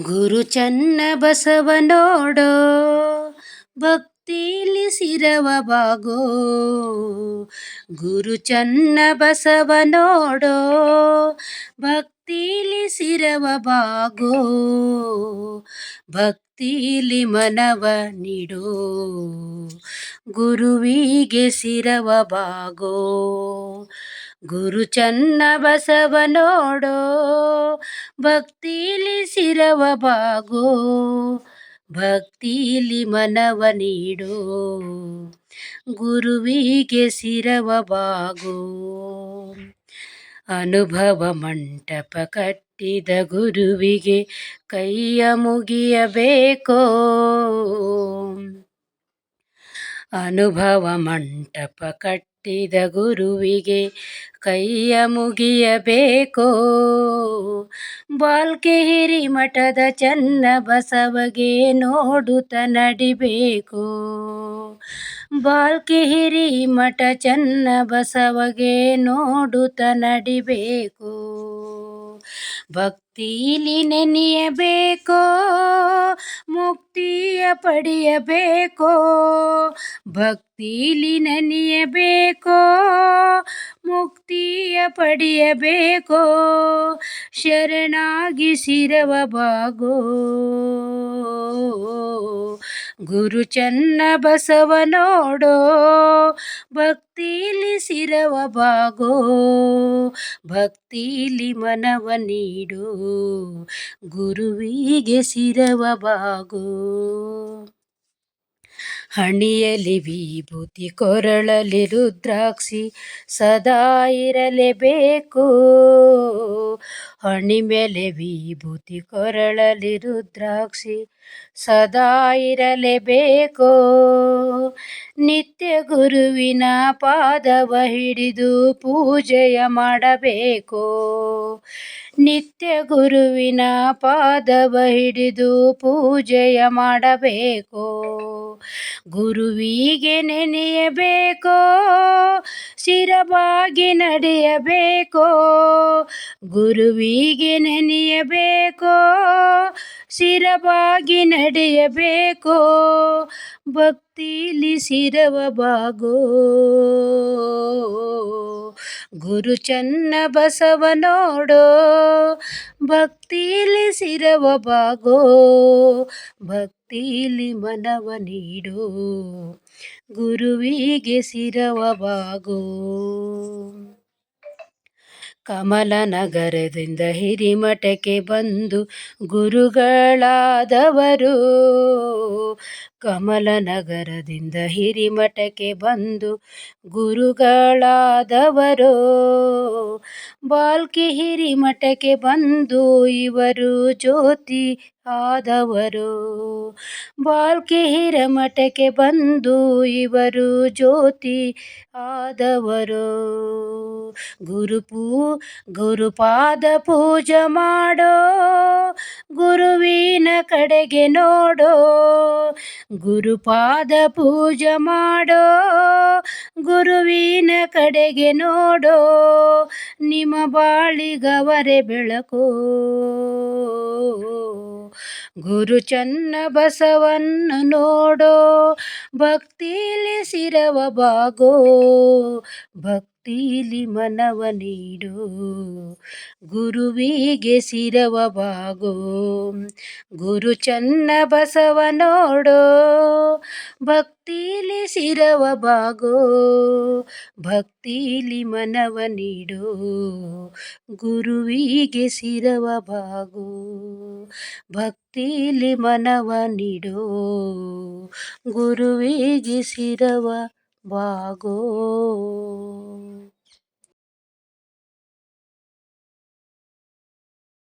ಗುರು ಚನ್ನ ಬಸವ ನೋಡೋ ಭಕ್ತಿಲಿ ಸಿರವ ಬಾಗೋ. ಗುರು ಚನ್ನ ಬಸವ ನೋಡೋ ಭಕ್ತಿಲಿ ಸಿರವ ಬಾಗೋ. ಭಕ್ತಿಲಿ ಮನವ ನೀಡೋ, ಗುರುವಿಗೆ ಸಿರವ ಬಾಗೋ. ಗುರು ಚನ್ನ ಬಸವ ನೋಡೋ ಭಕ್ತಿಲಿ ಸಿರವ ಬಾಗೋ, ಭಕ್ತಿಲಿ ಮನವ ನೀಡೋ, ಗುರುವಿಗೆ ಸಿರವ ಬಾಗೋ. ಅನುಭವ ಮಂಟಪ ಕಟ್ಟಿದ ಗುರುವಿಗೆ ಕೈಯ ಮುಗಿಯಬೇಕೋ. ಅನುಭವ ಮಂಟಪ ಕಟ್ಟಿದ ಗುರುವಿಗೆ ಕೈಯ ಮುಗಿಯಬೇಕೋ? ಬಾಲ್ಕೆ ಹಿರಿಮಠದ ಚನ್ನ ಬಸವಗೆ ನೋಡುತ್ತ ನಡಿಬೇಕು? ಬಾಲ್ಕೆ ಹಿರಿಮಠ ಚನ್ನ ಬಸವಗೆ ನೋಡುತ್ತ ನಡಿಬೇಕು? ಭಕ್ತಿಲಿ ನೆನೆಯಬೇಕೋ? ಪಡೆಯಬೇಕೋ? ಭಕ್ತಿಲಿ ನೆನೆಯಬೇಕೋ? ಮುಕ್ತಿಯ ಪಡೆಯಬೇಕೋ? ಶರಣಾಗಿ ಸಿರವ ಬಾಗೋ? ಗುರು ಚನ್ನ ಬಸವ ನೋಡೋ? ಭಕ್ತಿಲಿ ಸಿರವ ಬಾಗೋ? ಭಕ್ತಿಲಿ ಮನವ ನೀಡು ಗುರುವಿಗೆ ಸಿರವ ಬಾಗೋ. ಹಣಿಯಲಿ ವಿಭೂತಿ ಕೊರಳಲಿ ರುದ್ರಾಕ್ಷಿ ಸದಾ ಇರಲೇಬೇಕು. ಹಣಿ ಮೇಲೆ ವಿಭೂತಿ ಕೊರಳಲಿ ರುದ್ರಾಕ್ಷಿ ಸದಾ ಇರಲೇಬೇಕೋ. ನಿತ್ಯ ಗುರುವಿನ ಪಾದವ ಹಿಡಿದು ಪೂಜೆಯ ಮಾಡಬೇಕೋ. ನಿತ್ಯ ಗುರುವಿನ ಪಾದವ ಹಿಡಿದು ಪೂಜೆಯ ಮಾಡಬೇಕೋ. ಗುರುವಿಗೆ ನೆನೆಯಬೇಕೋ. ಶಿರಬಾಗಿ ನಡೆಯಬೇಕೋ? ಗುರುವಿಗೆ ನೆನೆಯಬೇಕೋ? ಶಿರವಾಗಿ ನಡೆಯಬೇಕೋ? ಭಕ್ತಿಲಿ ಸಿರವ ಬಾಗೋ? ಗುರು ಚನ್ನ ಬಸವ ನೋಡೋ? ಭಕ್ತಿಲಿ ಸಿರವ ಬಾಗೋ? ಭಕ್ತಿಲಿ ಮನವ ನೀಡೋ ಗುರುವಿಗೆ ಸಿರವ ಬಾಗೋ ಕಮಲ ನಗರದಿಂದ ಹಿರಿಮಠಕ್ಕೆ ಬಂದು ಗುರುಗಳಾದವರು ಕಮಲ ನಗರದಿಂದ ಹಿರಿಮಠಕ್ಕೆ ಬಂದು ಗುರುಗಳಾದವರು. ಬಾಲ್ಕಿ ಹಿರಿಮಠಕ್ಕೆ ಬಂದು ಇವರು ಜ್ಯೋತಿ ಆದವರು. ಬಾಲ್ಕಿ ಹಿರಮಠಕ್ಕೆ ಬಂದು ಇವರು ಜ್ಯೋತಿ ಆದವರು. ಗುರುಪೂ, ಗುರುಪಾದ ಪೂಜೆ ಮಾಡೋ, ಗುರುವಿನ ಕಡೆಗೆ ನೋಡೋ ಗುರುಪಾದ ಪೂಜೆ ಮಾಡೋ ಗುರುವಿನ ಕಡೆಗೆ ನೋಡೋ ನಿಮ್ಮ ಬಾಳಿಗವರೆ ಬೆಳಕು. ಗುರು ಚನ್ನ ಬಸವನ್ನ ನೋಡೋ, ಭಕ್ತಿಲಿ ಸಿರವ ಬಾಗೋ, ಭಕ್ತಿಲಿ ಮನವ ನೀಡು, ಗುರುವಿಗೆ ಸಿರವ ಬಾಗೋ. ಗುರು ಚನ್ನ ಬಸವ ನೋಡೋ ಭಕ್ತಿಲಿ ಶಿರವ ಬಾಗೋ, ಭಕ್ತಿಲಿ ಮನವ ನೀಡೋ, ಗುರುವಿಗೆ ಶಿರವ ಬಾಗೋ, ಭಕ್ತಿಲಿ ಮನವ ನೀಡೋ, ಗುರುವಿಗೆ ಶಿರವ ಬಾಗೋ.